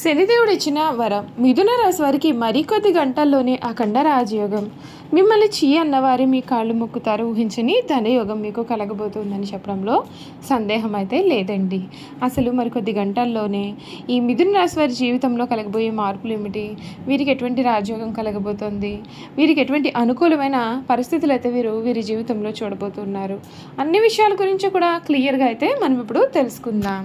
శనిదేవుడు ఇచ్చిన వరం మిథున రాశి వారికి మరికొద్ది గంటల్లోనే అఖండ రాజయోగం. మిమ్మల్ని చీ అన్నవారి మీ కాళ్ళు మొక్కుతారు. ఊహించని ధనయోగం మీకు కలగబోతుందని చెప్పడంలో సందేహం అయితే లేదండి. అసలు మరికొద్ది గంటల్లోనే ఈ మిథున రాశి వారి జీవితంలో కలగబోయే మార్పులు ఏమిటి? వీరికి ఎటువంటి రాజయోగం కలగబోతోంది? వీరికి ఎటువంటి అనుకూలమైన పరిస్థితులు అయితే వీరు వీరి జీవితంలో చూడబోతున్నారు? అన్ని విషయాల గురించి కూడా క్లియర్గా అయితే మనం ఇప్పుడు తెలుసుకుందాం.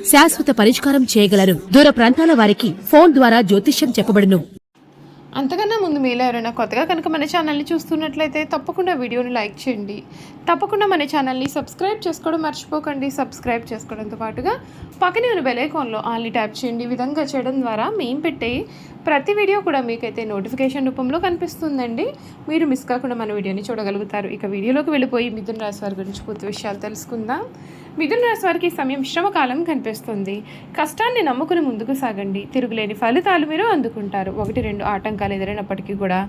శాశ్వత పరిష్కారం చేయగలరు. దూర ప్రాంతాల వారికి ఫోన్ ద్వారా జ్యోతిష్యం చెప్పబడును. అంతకన్నా ముందు మీలో ఎవరైనా కొత్తగా కనుక మన ఛానల్ని చూస్తున్నట్లయితే తప్పకుండా వీడియోని లైక్ చేయండి. తప్పకుండా మన ఛానల్ని సబ్స్క్రైబ్ చేసుకోవడం మర్చిపోకండి. సబ్స్క్రైబ్ చేసుకోవడంతో పాటుగా పక్కనే ఉన్న బెల్ ఆల్ని ట్యాప్ చేయండి. ఈ విధంగా చేయడం ద్వారా మేము పెట్టే ప్రతి వీడియో కూడా మీకైతే నోటిఫికేషన్ రూపంలో కనిపిస్తుందండి. మీరు మిస్ కాకుండా మన వీడియోని చూడగలుగుతారు. ఇక వీడియోలోకి వెళ్ళిపోయి మిథున రాశి వారి గురించి పూర్తి విషయాలు తెలుసుకుందాం. మిథున రాశి వారికి ఈ సమయం శ్రమకాలం కనిపిస్తుంది. కష్టాన్ని నమ్ముకుని ముందుకు సాగండి. తిరుగులేని ఫలితాలు మీరు అందుకుంటారు. ఒకటి రెండు ఆటంకాలు ఎదురైనప్పటికీ కూడా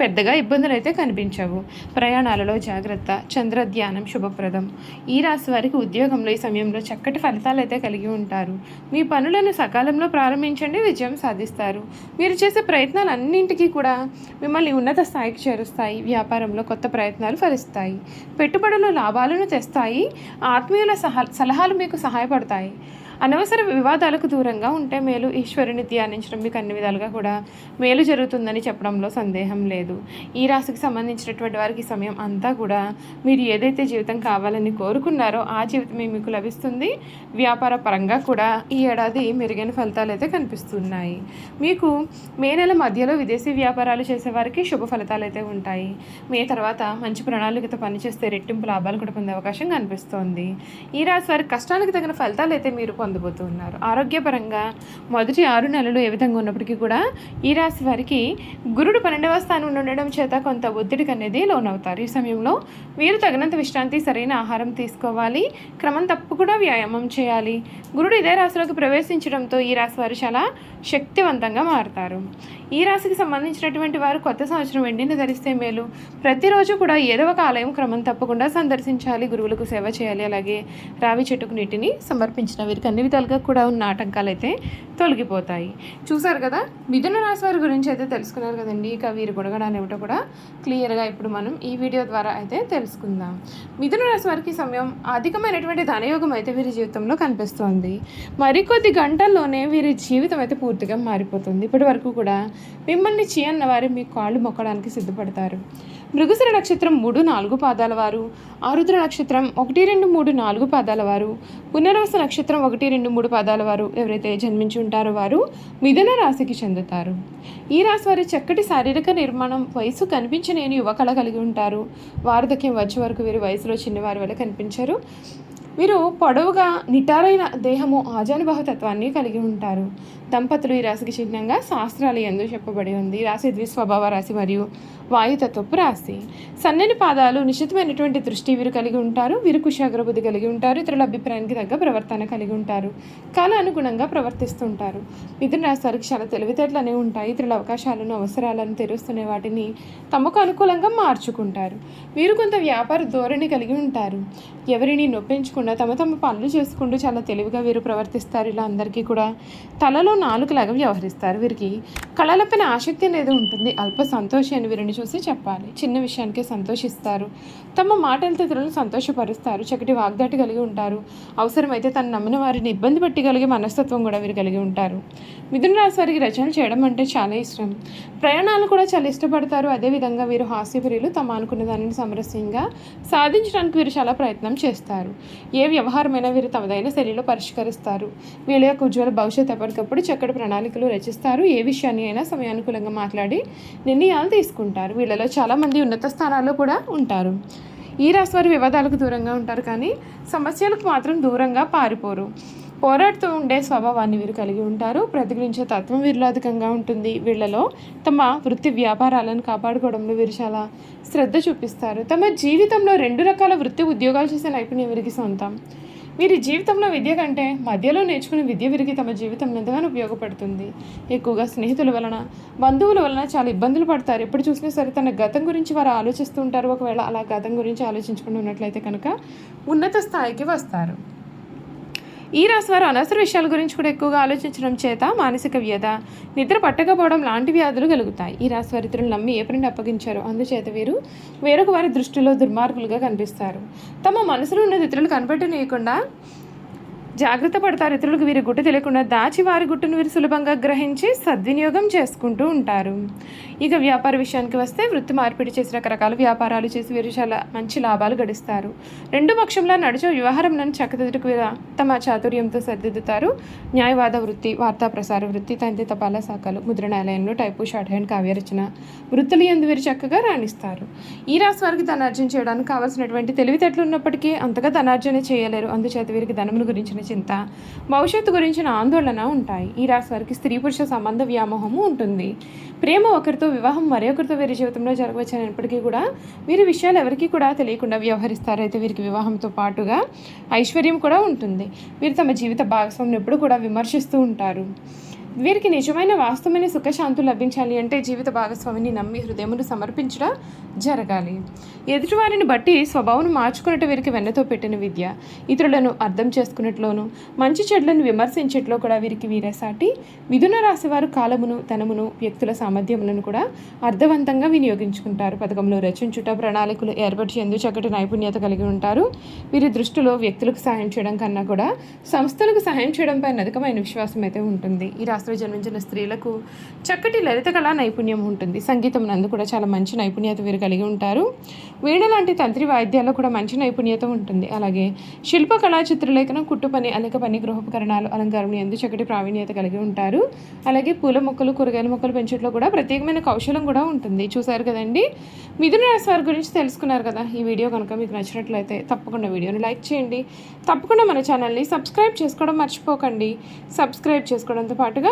పెద్దగా ఇబ్బందులు అయితే కనిపించవు. ప్రయాణాలలో జాగ్రత్త చంద్రధ్యానం శుభప్రదం. ఈ రాశి వారికి ఉద్యోగంలో ఈ సమయంలో చక్కటి ఫలితాలు అయితే కలిగి ఉంటారు. మీ పనులను సకాలంలో ప్రారంభించండి. విజయం సాధిస్తారు. మీరు చేసే ప్రయత్నాలన్నింటికీ కూడా మిమ్మల్ని ఉన్నత స్థాయికి చేరుస్తాయి. వ్యాపారంలో కొత్త ప్రయత్నాలు ఫలిస్తాయి. పెట్టుబడులు లాభాలను తెస్తాయి. ఆత్మీయుల సహ సలహాలు మీకు సహాయపడతాయి. అనవసర వివాదాలకు దూరంగా ఉంటే మేలు ఈశ్వరుని ధ్యానించడం మీకు అన్ని విధాలుగా కూడా మేలు జరుగుతుందని చెప్పడంలో సందేహం లేదు. ఈ రాశికి సంబంధించినటువంటి వారికి సమయం అంతా కూడా మీరు ఏదైతే జీవితం కావాలని కోరుకున్నారో ఆ జీవితమే మీకు లభిస్తుంది. వ్యాపార పరంగా కూడా ఈ ఏడాది మెరుగైన ఫలితాలు అయితే కనిపిస్తున్నాయి. మీకు మే నెల మధ్యలో విదేశీ వ్యాపారాలు చేసేవారికి శుభ ఫలితాలు అయితే ఉంటాయి. మే తర్వాత మంచి ప్రణాళికతో పనిచేస్తే రెట్టింపు లాభాలు కూడా పొందే అవకాశం కనిపిస్తోంది. ఈ రాశి వారి కష్టానికి తగిన ఫలితాలు అయితే మీరు పొంద పొందబోతున్నారు ఆరోగ్యపరంగా మొదటి ఆరు నెలలు ఏ విధంగా ఉన్నప్పటికీ కూడా ఈ రాశి వారికి గురుడు పన్నెండవ స్థానంలో ఉండడం చేత కొంత ఒత్తిడికి అనేది లోనవుతారు. ఈ సమయంలో మీరు తగినంత విశ్రాంతి సరైన ఆహారం తీసుకోవాలి. క్రమం తప్పకుండా వ్యాయామం చేయాలి. గురుడు ఇదే రాశిలోకి ప్రవేశించడంతో ఈ రాశి వారు చాలా శక్తివంతంగా మారుతారు. ఈ రాశికి సంబంధించినటువంటి వారు కొత్త సంవత్సరం వెండిని ధరిస్తే మేలు. ప్రతిరోజు కూడా ఏదో ఒక ఆలయం క్రమం తప్పకుండా సందర్శించాలి. గురువులకు సేవ చేయాలి. అలాగే రావి చెట్టుకు నీటిని సమర్పించిన వీరికి అన్ని విధాలుగా కూడా ఉన్న ఆటంకాలు అయితే తొలగిపోతాయి. చూసారు కదా? మిథున రాశి వారి గురించి అయితే తెలుసుకున్నారు కదండి. ఇక వీరి గుణగణాలు ఏమిటో కూడా క్లియర్గా ఇప్పుడు మనం ఈ వీడియో ద్వారా అయితే తెలుసుకుందాం. మిథున రాశి వారికి సమయం అధికమైనటువంటి ధనయోగం అయితే వీరి జీవితంలో కనిపిస్తోంది. మరికొద్ది గంటల్లోనే వీరి జీవితం అయితే పూర్తిగా మారిపోతుంది. ఇప్పటి వరకు కూడా మిమ్మల్ని చీ అన్నవారు మీ కాళ్ళు మొక్కడానికి సిద్ధపడతారు. మృగశిర నక్షత్రం మూడు నాలుగు పాదాల వారు ఆరుద్ర నక్షత్రం ఒకటి రెండు మూడు నాలుగు పాదాల వారు పునర్వస నక్షత్రం ఒకటి రెండు మూడు పాదాల వారు ఎవరైతే జన్మించి ఉంటారో వారు మిథున రాశికి చెందుతారు. ఈ రాశి వారి చక్కటి శారీరక నిర్మాణం వయసు కనిపించలేని యువకళ కలిగి ఉంటారు. వార్ధక్యం వచ్చే వరకు వీరు వయసులో చిన్నవారి వల్ల కనిపించరు. వీరు పొడవుగా నిటారైన దేహము ఆజానుబాహు తత్వాన్ని కలిగి ఉంటారు. దంపతులు ఈ రాశికి చిహ్నంగా శాస్త్రాలు ఎందు చెప్పబడి ఉంది. రాశి ద్విస్వభావ రాశి మరియు వాయుతత్వపు రాశి సన్నని పాదాలు నిశితమైనటువంటి దృష్టి వీరు కలిగి ఉంటారు వీరు కుశాగ్రబుద్ధి కలిగి ఉంటారు ఇతరుల అభిప్రాయానికి తగ్గ ప్రవర్తన కలిగి ఉంటారు కాల అనుగుణంగా ప్రవర్తిస్తుంటారు మిథున రాశి వారికి చాలా తెలివితేటలు అనేవి ఉంటాయి ఇతరుల అవకాశాలను అవసరాలను తెరుస్తున్న వాటిని తమకు అనుకూలంగా మార్చుకుంటారు. వీరు కొంత వ్యాపార ధోరణి కలిగి ఉంటారు. ఎవరిని నొప్పించకుండా తమ తమ పనులు చేసుకుంటూ చాలా తెలివిగా వీరు ప్రవర్తిస్తారు. ఇలా అందరికీ కూడా తలలో నాలుగులాగా వ్యవహరిస్తారు. వీరికి కళలపైన ఆసక్తి అనేది ఉంటుంది. అల్ప సంతోషి అని వీరిని చూసి చెప్పాలి. చిన్న విషయానికే సంతోషిస్తారు. తమ మాటలతో ఇతరులను సంతోషపరుస్తారు. చక్కటి వాగ్దాటి కలిగి ఉంటారు. అవసరమైతే తను నమ్మిన వారిని ఇబ్బంది పెట్టగలిగే మనస్తత్వం కూడా వీరు కలిగి ఉంటారు. మిథున రాశి వారికి రచనలు చేయడం అంటే చాలా ఇష్టం. ప్రయాణాలు కూడా చాలా ఇష్టపడతారు. అదేవిధంగా వీరు హాస్యప్రియులు తమ అనుకున్న దానిని సమరస్యంగా సాధించడానికి వీరు చాలా ప్రయత్నం చేస్తారు. ఏ వ్యవహారమైనా వీరు తమదైన శైలిలో పరిష్కరిస్తారు. వీళ్ళ యొక్క ఉజ్వల భవిష్యత్ ఎప్పటికప్పుడు చక్కటి ప్రణాళికలు రచిస్తారు. ఏ విషయాన్ని అయినా సమయానుకూలంగా మాట్లాడి నిర్ణయాలు తీసుకుంటారు. వీళ్ళలో చాలామంది ఉన్నత స్థానాల్లో కూడా ఉంటారు. ఈ రాశి వారు వివాదాలకు దూరంగా ఉంటారు కానీ సమస్యలకు మాత్రం దూరంగా పారిపోరు. పోరాడుతూ ఉండే స్వభావాన్ని వీరు కలిగి ఉంటారు. ప్రతిఘటించే తత్వం వీరిలో అధికంగా ఉంటుంది. వీళ్ళలో తమ వృత్తి వ్యాపారాలను కాపాడుకోవడంలో వీరు చాలా శ్రద్ధ చూపిస్తారు. తమ జీవితంలో రెండు రకాల వృత్తి ఉద్యోగాలు చేసే నైపుణ్యం వీరికి సొంతం. వీరి జీవితంలో విద్య కంటే మధ్యలో నేర్చుకునే విద్య విరిగి తమ జీవితం ఎంతగానో ఉపయోగపడుతుంది. ఎక్కువగా స్నేహితుల వలన బంధువుల వలన చాలా ఇబ్బందులు పడతారు. ఎప్పుడు చూసినా సరే తన గతం గురించి వారు ఆలోచిస్తూ ఉంటారు. ఒకవేళ అలా గతం గురించి ఆలోచించుకుని ఉన్నట్లయితే కనుక ఉన్నత స్థాయికి వస్తారు. ఈ రాశివారు అనవసర విషయాల గురించి కూడా ఎక్కువగా ఆలోచించడం చేత మానసిక వ్యధ నిద్ర పట్టకపోవడం లాంటి వ్యాధులు కలుగుతాయి. ఈ రాశివారి ఇతరులు నమ్మి ఏ పనిని అప్పగించారో అందుచేత వీరు వేరొక వారి దృష్టిలో దుర్మార్గులుగా కనిపిస్తారు. తమ మనసులో ఉన్నది ఇతరులు కనపడనీయకుండా జాగ్రత్త పడతారు ఇతరులకు వీరి గుట్టు తెలియకుండా దాచి వారి గుట్టును వీరు సులభంగా గ్రహించి సద్వినియోగం చేసుకుంటూ ఉంటారు. ఇక వ్యాపార విషయానికి వస్తే వృత్తి మార్పిడి చేసి రకరకాల వ్యాపారాలు చేసి వీరు చాలా మంచి లాభాలు గడిస్తారు. రెండు పక్షంలో నడిచే వ్యవహారం నన్ను చక్కదిద్దుకు తమ చాతుర్యంతో సర్దిద్దుతారు. న్యాయవాద వృత్తి వార్తా ప్రసార వృత్తి తంతి తపాలా శాఖలు ముద్రణాలయంలో టైపు షార్ట్ హ్యాండ్ కావ్యరచన వృత్తులు ఎందు వీరు చక్కగా రాణిస్తారు. ఈ రాశి వారికి ధనార్జన చేయడానికి కావాల్సినటువంటి తెలివితేటలు ఉన్నప్పటికీ అంతగా ధనార్జన చేయలేరు. అందుచేత వీరికి ధనమును గురించిన చింత. భవిష్యత్తు గురించిన ఆందోళన ఉంటాయి. ఈ రాశి వారికి స్త్రీ పురుష సంబంధ వ్యామోహము ఉంటుంది. ప్రేమ ఒకరితో వివాహం మరొకరితో వీరి జీవితంలో జరగవచ్చినప్పటికీ కూడా వీరి విషయాలు ఎవరికీ కూడా తెలియకుండా వ్యవహరిస్తారు. అయితే వీరికి వివాహంతో పాటుగా ఐశ్వర్యం కూడా ఉంటుంది. వీరు తమ జీవిత భాగస్వామిని ఎప్పుడు కూడా విమర్శిస్తూ ఉంటారు. వీరికి నిజమైన వాస్తవమైన సుఖశాంతులు లభించాలి అంటే జీవిత భాగస్వామిని నమ్మి హృదయమును సమర్పించడం జరగాలి. ఎదుటివారిని బట్టి స్వభావం మార్చుకున్నట్టు వీరికి వెన్నతో పెట్టిన విద్య. ఇతరులను అర్థం చేసుకున్నట్లోను మంచి చెడ్లను విమర్శించేట్లో కూడా వీరికి వీరసాటి మిథున రాశి వారు కాలమును తనమును వ్యక్తుల సామర్థ్యములను కూడా అర్థవంతంగా వినియోగించుకుంటారు. పథకంలో రచించుట ప్రణాళికలు ఏర్పాటు చెందు చక్కటి నైపుణ్యత కలిగి ఉంటారు. వీరి దృష్టిలో వ్యక్తులకు సహాయం చేయడం కన్నా కూడా సంస్థలకు సహాయం చేయడంపై అధికమైన విశ్వాసం అయితే ఉంటుంది. ఈ రాష్ట్రంలో జన్మించిన స్త్రీలకు చక్కటి లలిత కళా నైపుణ్యం ఉంటుంది. సంగీతం నందు కూడా చాలా మంచి నైపుణ్యత వీరు కలిగి ఉంటారు. వీణ లాంటి తంత్రి వాయిద్యాల్లో కూడా మంచి నైపుణ్యత ఉంటుంది. అలాగే శిల్ప కళా చిత్రలేఖనం కుట్టు పని అనేక పని గృహోపకరణాలు అలంకారం ఎందు చక్కటి ప్రావీణ్యత కలిగి ఉంటారు. అలాగే పూల మొక్కలు కూరగాయల మొక్కలు పెంచట్లో కూడా ప్రత్యేకమైన కౌశలం కూడా ఉంటుంది. చూసారు కదండి? మిథున రాశి వారి గురించి తెలుసుకున్నారు కదా? ఈ వీడియో కనుక మీకు నచ్చినట్లయితే తప్పకుండా వీడియోని లైక్ చేయండి. తప్పకుండా మన ఛానల్ని సబ్స్క్రైబ్ చేసుకోవడం మర్చిపోకండి. సబ్స్క్రైబ్ చేసుకోవడంతో పాటుగా